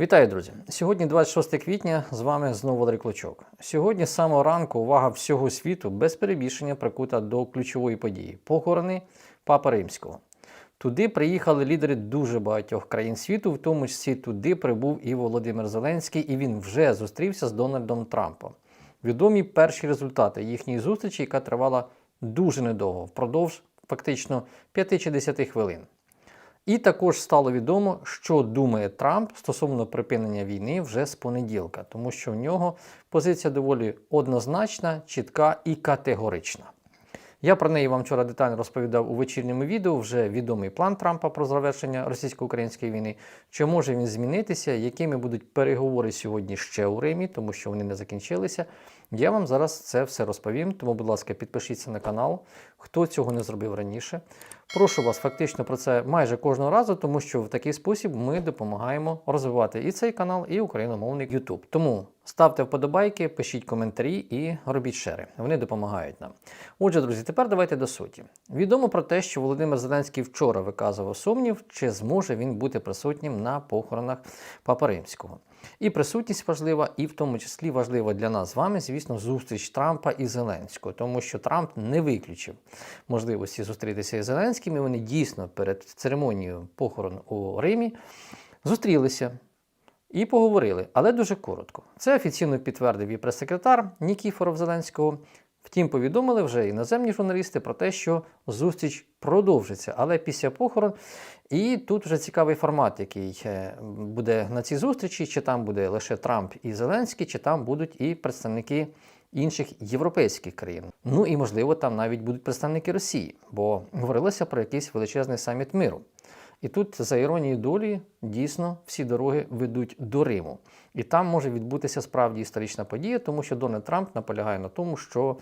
Вітаю, друзі! Сьогодні 26 квітня. З вами знову Валерій Клочок. Сьогодні з самого ранку увага всього світу без перебільшення прикута до ключової події похорони Папи Римського. Туди приїхали лідери дуже багатьох країн світу, в тому числі туди прибув і Володимир Зеленський, і він вже зустрівся з Дональдом Трампом. Відомі перші результати їхньої зустрічі, яка тривала дуже недовго, впродовж фактично 5 чи 10 хвилин. І також стало відомо, що думає Трамп стосовно припинення війни вже з понеділка, тому що в нього позиція доволі однозначна, чітка і категорична. Я про неї вам вчора детально розповідав у вечірньому відео. Вже відомий план Трампа про завершення російсько-української війни. Чи може він змінитися? Якими будуть переговори сьогодні ще у Римі, тому що вони не закінчилися. Я вам зараз це все розповім. Тому, будь ласка, підпишіться на канал, хто цього не зробив раніше. Прошу вас фактично про це майже кожного разу, тому що в такий спосіб ми допомагаємо розвивати і цей канал, і україномовний YouTube. Тому ставте вподобайки, пишіть коментарі і робіть шери. Вони допомагають нам. Отже, друзі, тепер давайте до суті. Відомо про те, що Володимир Зеленський вчора виказував сумнів, чи зможе він бути присутнім на похоронах Папи Римського. І присутність важлива, і в тому числі важлива для нас з вами, звісно, зустріч Трампа і Зеленського, тому що Трамп не виключив можливості зустрітися із Зеленським. і Вони дійсно перед церемонією похорон у Римі зустрілися. І поговорили, але дуже коротко. Це офіційно підтвердив і прес-секретар Нікіфоров Зеленського. Втім, повідомили вже іноземні журналісти про те, що зустріч продовжиться, але після похорон. І тут вже цікавий формат, який е, буде на цій зустрічі, чи там буде лише Трамп і Зеленський, чи там будуть і представники інших європейських країн. Ну і можливо, там навіть будуть представники Росії, бо говорилося про якийсь величезний саміт миру. І тут, за іронією долі, дійсно всі дороги ведуть до Риму. І там може відбутися справді історична подія, тому що Дональд Трамп наполягає на тому, що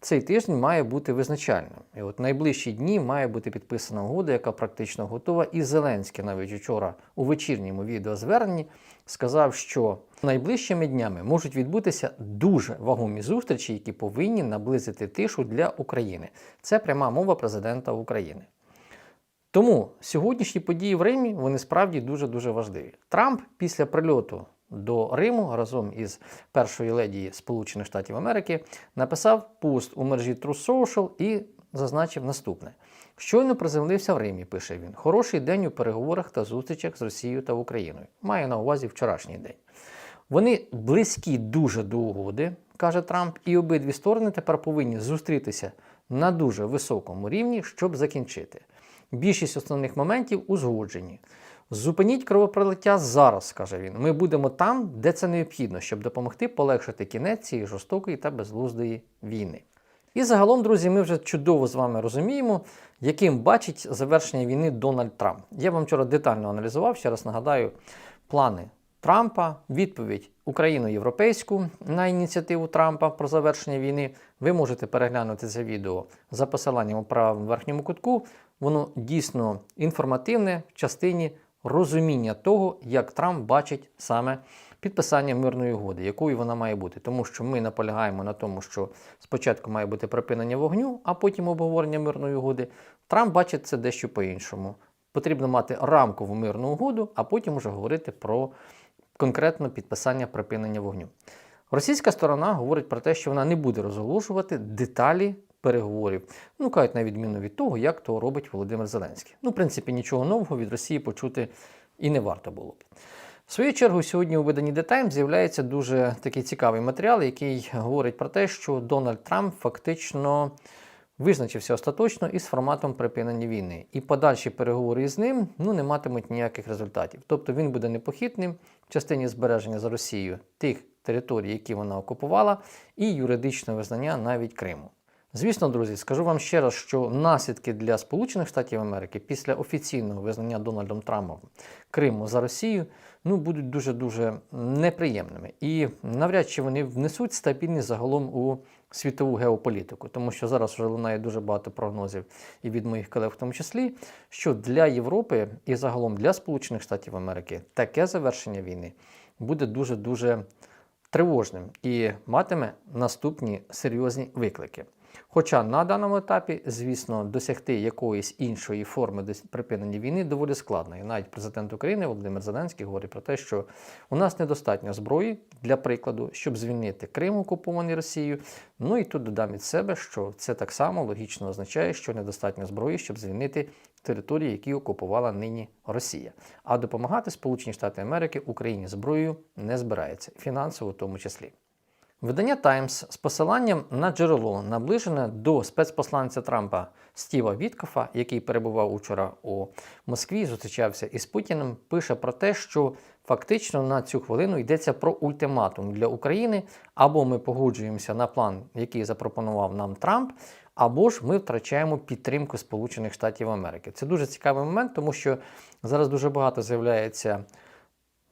цей тиждень має бути визначальним. І от найближчі дні має бути підписана угода, яка практично готова. І Зеленський навіть вчора у вечірньому відеозверненні сказав, що найближчими днями можуть відбутися дуже вагомі зустрічі, які повинні наблизити тишу для України. Це пряма мова президента України. Тому сьогоднішні події в Римі вони справді дуже дуже важливі. Трамп після прильоту до Риму разом із першою леді Сполучених Штатів Америки написав пост у мережі True Social і зазначив наступне: щойно приземлився в Римі. Пише він: хороший день у переговорах та зустрічах з Росією та Україною. Має на увазі вчорашній день. Вони близькі дуже до угоди, каже Трамп, і обидві сторони тепер повинні зустрітися на дуже високому рівні, щоб закінчити. Більшість основних моментів узгоджені. Зупиніть кровопролиття зараз, каже він. Ми будемо там, де це необхідно, щоб допомогти полегшити кінець цієї жорстокої та безглуздої війни. І загалом, друзі, ми вже чудово з вами розуміємо, яким бачить завершення війни Дональд Трамп. Я вам вчора детально аналізував, ще раз нагадаю, плани Трампа, відповідь Україно-європейську на ініціативу Трампа про завершення війни. Ви можете переглянути це відео за посиланням у правому верхньому кутку. Воно дійсно інформативне в частині розуміння того, як Трамп бачить саме підписання мирної угоди, якою вона має бути. Тому що ми наполягаємо на тому, що спочатку має бути припинення вогню, а потім обговорення мирної угоди. Трамп бачить це дещо по-іншому. Потрібно мати рамкову мирну угоду, а потім вже говорити про конкретно підписання припинення вогню. Російська сторона говорить про те, що вона не буде розголошувати деталі переговорів. Ну, кажуть, на відміну від того, як то робить Володимир Зеленський. Ну, в принципі, нічого нового від Росії почути і не варто було б. В свою чергу, сьогодні у виданні The Times з'являється дуже такий цікавий матеріал, який говорить про те, що Дональд Трамп фактично визначився остаточно із форматом припинення війни. І подальші переговори з ним ну, не матимуть ніяких результатів. Тобто він буде непохитним в частині збереження за Росією тих територій, які вона окупувала, і юридичного визнання навіть Криму. Звісно, друзі, скажу вам ще раз, що наслідки для Сполучених Штатів Америки після офіційного визнання Дональдом Трампом Криму за Росію ну, будуть дуже-дуже неприємними. І навряд чи вони внесуть стабільність загалом у світову геополітику, тому що зараз вже лунає дуже багато прогнозів і від моїх колег, в тому числі, що для Європи і загалом для Сполучених Штатів Америки таке завершення війни буде дуже-дуже тривожним і матиме наступні серйозні виклики. Хоча на даному етапі, звісно, досягти якоїсь іншої форми припинення війни доволі складно. І навіть президент України Володимир Зеленський говорить про те, що у нас недостатньо зброї для прикладу, щоб звільнити Крим, окупований Росією. Ну і тут додам від себе, що це так само логічно означає, що недостатньо зброї, щоб звільнити території, які окупувала нині Росія. А допомагати Сполучені Штати Америки Україні зброєю не збирається, фінансово в тому числі. Видання Times з посиланням на джерело, наближене до спецпосланця Трампа Стіва Віткофа, який перебував учора у Москві, зустрічався із Путіним, пише про те, що фактично на цю хвилину йдеться про ультиматум для України, або ми погоджуємося на план, який запропонував нам Трамп, або ж ми втрачаємо підтримку Сполучених Штатів Америки. Це дуже цікавий момент, тому що зараз дуже багато з'являється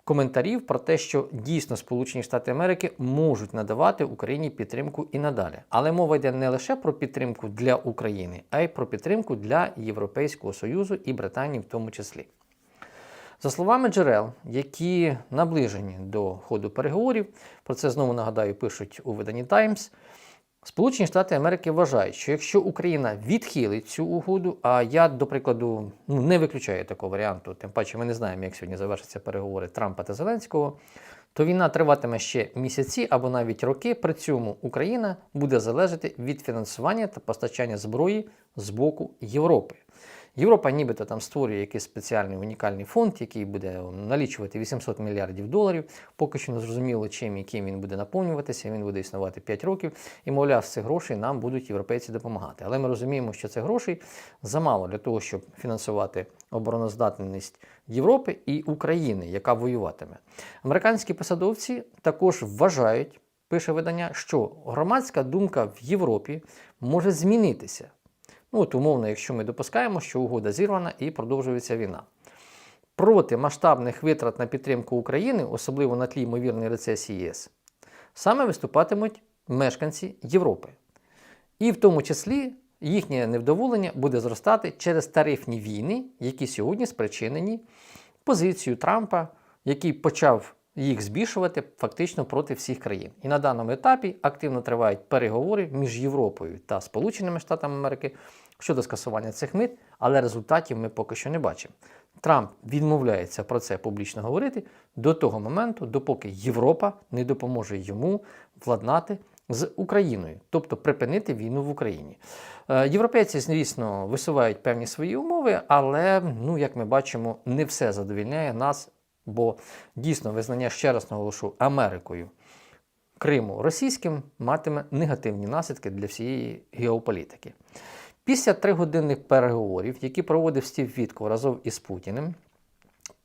коментарів про те, що дійсно Сполучені Штати Америки можуть надавати Україні підтримку і надалі. Але мова йде не лише про підтримку для України, а й про підтримку для Європейського Союзу і Британії в тому числі. За словами джерел, які наближені до ходу переговорів, про це знову нагадаю, пишуть у виданні Times, Сполучені Штати Америки вважають, що якщо Україна відхилить цю угоду, а я, до прикладу, ну, не виключаю такого варіанту, тим паче ми не знаємо, як сьогодні завершаться переговори Трампа та Зеленського, то війна триватиме ще місяці або навіть роки. При цьому Україна буде залежати від фінансування та постачання зброї з боку Європи. Європа нібито там створює якийсь спеціальний унікальний фонд, який буде налічувати 800 мільярдів доларів. Поки що не зрозуміло, чим і ким він буде наповнюватися. Він буде існувати 5 років. І, мовляв, цих грошей нам будуть європейці допомагати. Але ми розуміємо, що цих грошей замало для того, щоб фінансувати обороноздатність Європи і України, яка воюватиме. Американські посадовці також вважають, пише видання, що громадська думка в Європі може змінитися. Ну, от умовно, якщо ми допускаємо, що угода зірвана і продовжується війна. Проти масштабних витрат на підтримку України, особливо на тлі ймовірної рецесії ЄС, саме виступатимуть мешканці Європи. І в тому числі їхнє невдоволення буде зростати через тарифні війни, які сьогодні спричинені позицією Трампа, який почав їх збільшувати фактично проти всіх країн. І на даному етапі активно тривають переговори між Європою та Сполученими Штатами Америки щодо скасування цих мит, але результатів ми поки що не бачимо. Трамп відмовляється про це публічно говорити до того моменту, допоки Європа не допоможе йому владнати з Україною, тобто припинити війну в Україні. Е, Європейці, звісно, висувають певні свої умови, але, ну, як ми бачимо, не все задовільняє нас, бо дійсно визнання, ще раз наголошу, Америкою Криму російським матиме негативні наслідки для всієї геополітики. Після тригодинних переговорів, які проводив Стів Вітков разом із Путіним,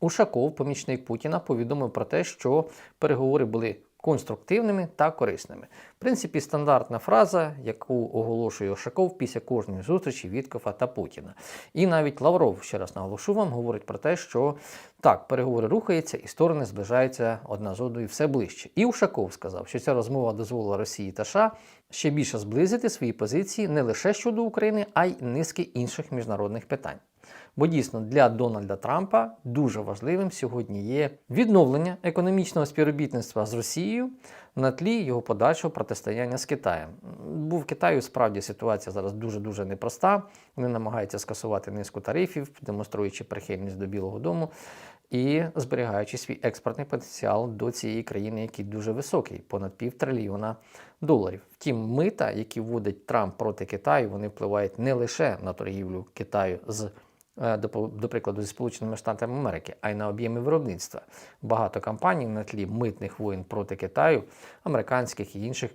Ушаков, помічник Путіна, повідомив про те, що переговори були конструктивними та корисними. В принципі, стандартна фраза, яку оголошує Ушаков після кожної зустрічі Віткофа та Путіна. І навіть Лавров, ще раз наголошу вам, говорить про те, що так, переговори рухаються і сторони зближаються одна з одною все ближче. І Ушаков сказав, що ця розмова дозволила Росії та США ще більше зблизити свої позиції не лише щодо України, а й низки інших міжнародних питань. Бо дійсно для Дональда Трампа дуже важливим сьогодні є відновлення економічного співробітництва з Росією на тлі його подальшого протистояння з Китаєм. Бо в Китаю справді ситуація зараз дуже дуже непроста. Вони намагаються скасувати низку тарифів, демонструючи прихильність до Білого Дому і зберігаючи свій експортний потенціал до цієї країни, який дуже високий, понад півтрильйона доларів. Втім, мита, які вводить Трамп проти Китаю, вони впливають не лише на торгівлю Китаю з до, до прикладу, зі Сполученими Штатами Америки, а й на об'єми виробництва. Багато компаній на тлі митних воєн проти Китаю, американських і інших,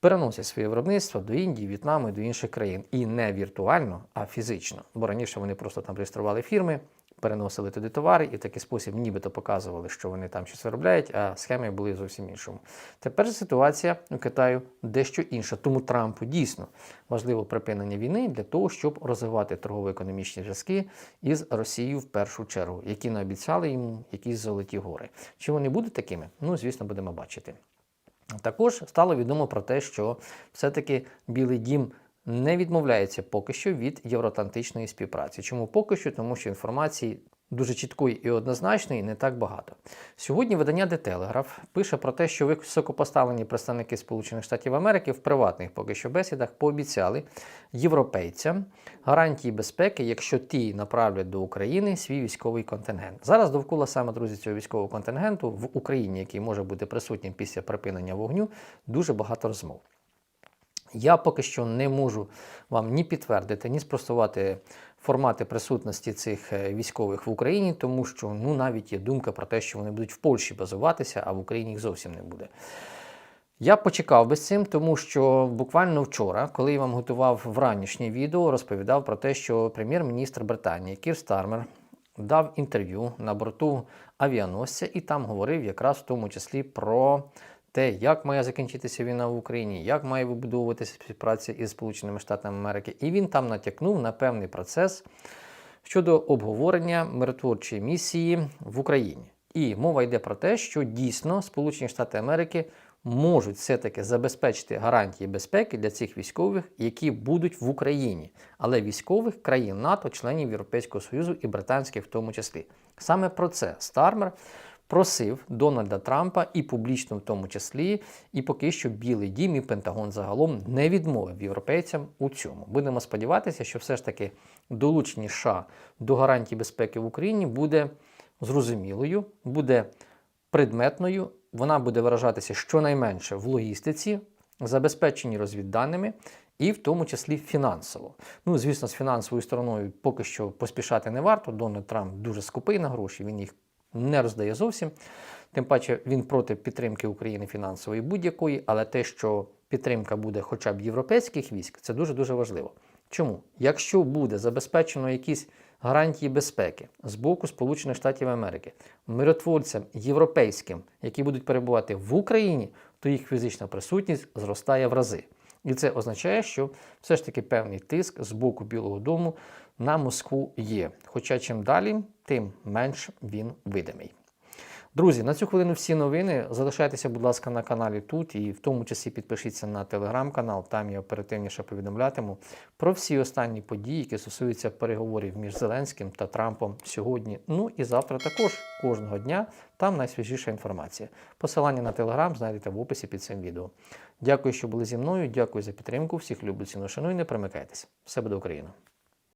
переносять своє виробництво до Індії, В'єтнаму і до інших країн. І не віртуально, а фізично. Бо раніше вони просто там реєстрували фірми, переносили туди товари і в такий спосіб нібито показували, що вони там щось виробляють, а схеми були зовсім іншому. Тепер ситуація у Китаю дещо інша. Тому Трампу дійсно важливо припинення війни для того, щоб розвивати торгово-економічні зв'язки із Росією в першу чергу, які наобіцяли йому якісь золоті гори. Чи вони будуть такими? Ну, звісно, будемо бачити. Також стало відомо про те, що все-таки Білий Дім не відмовляється поки що від євроатлантичної співпраці. Чому поки що? Тому що інформації дуже чіткої і однозначної не так багато. Сьогодні видання The Telegraph пише про те, що високопоставлені представники Сполучених Штатів Америки в приватних поки що бесідах пообіцяли європейцям гарантії безпеки, якщо ті направлять до України свій військовий контингент. Зараз довкола саме друзі цього військового контингенту в Україні, який може бути присутнім після припинення вогню, дуже багато розмов. Я поки що не можу вам ні підтвердити, ні спростувати формати присутності цих е, військових в Україні, тому що ну навіть є думка про те, що вони будуть в Польщі базуватися, а в Україні їх зовсім не буде. Я почекав би з цим, тому що буквально вчора, коли я вам готував вранішнє відео, розповідав про те, що прем'єр-міністр Британії Кір Стармер дав інтерв'ю на борту авіаносця і там говорив якраз в тому числі про те, як має закінчитися війна в Україні, як має вибудовуватися співпраця із Сполученими Штатами Америки. І він там натякнув на певний процес щодо обговорення миротворчої місії в Україні. І мова йде про те, що дійсно Сполучені Штати Америки можуть все-таки забезпечити гарантії безпеки для цих військових, які будуть в Україні, але військових країн НАТО, членів Європейського Союзу і британських в тому числі. Саме про це Стармер просив Дональда Трампа і публічно в тому числі, і поки що Білий Дім і Пентагон загалом не відмовив європейцям у цьому. Будемо сподіватися, що все ж таки долучення США до гарантій безпеки в Україні буде зрозумілою, буде предметною. Вона буде виражатися щонайменше в логістиці, забезпеченні розвідданими і в тому числі фінансово. Ну, звісно, з фінансовою стороною поки що поспішати не варто. Дональд Трамп дуже скупий на гроші, він їх не роздає зовсім. Тим паче він проти підтримки України фінансової будь-якої, але те, що підтримка буде хоча б європейських військ, це дуже-дуже важливо. Чому? Якщо буде забезпечено якісь гарантії безпеки з боку Сполучених Штатів Америки, миротворцям європейським, які будуть перебувати в Україні, то їх фізична присутність зростає в рази. І це означає, що все ж таки певний тиск з боку Білого Дому на Москву є. Хоча чим далі, тим менш він видимий. Друзі, на цю хвилину всі новини. Залишайтеся, будь ласка, на каналі тут і в тому числі підпишіться на телеграм-канал, там я оперативніше повідомлятиму про всі останні події, які стосуються переговорів між Зеленським та Трампом сьогодні. Ну і завтра також кожного дня там найсвіжіша інформація. Посилання на телеграм знайдете в описі під цим відео. Дякую, що були зі мною. Дякую за підтримку. Всіх люблю ціну шаную. Не примикайтеся. Все буде Україна!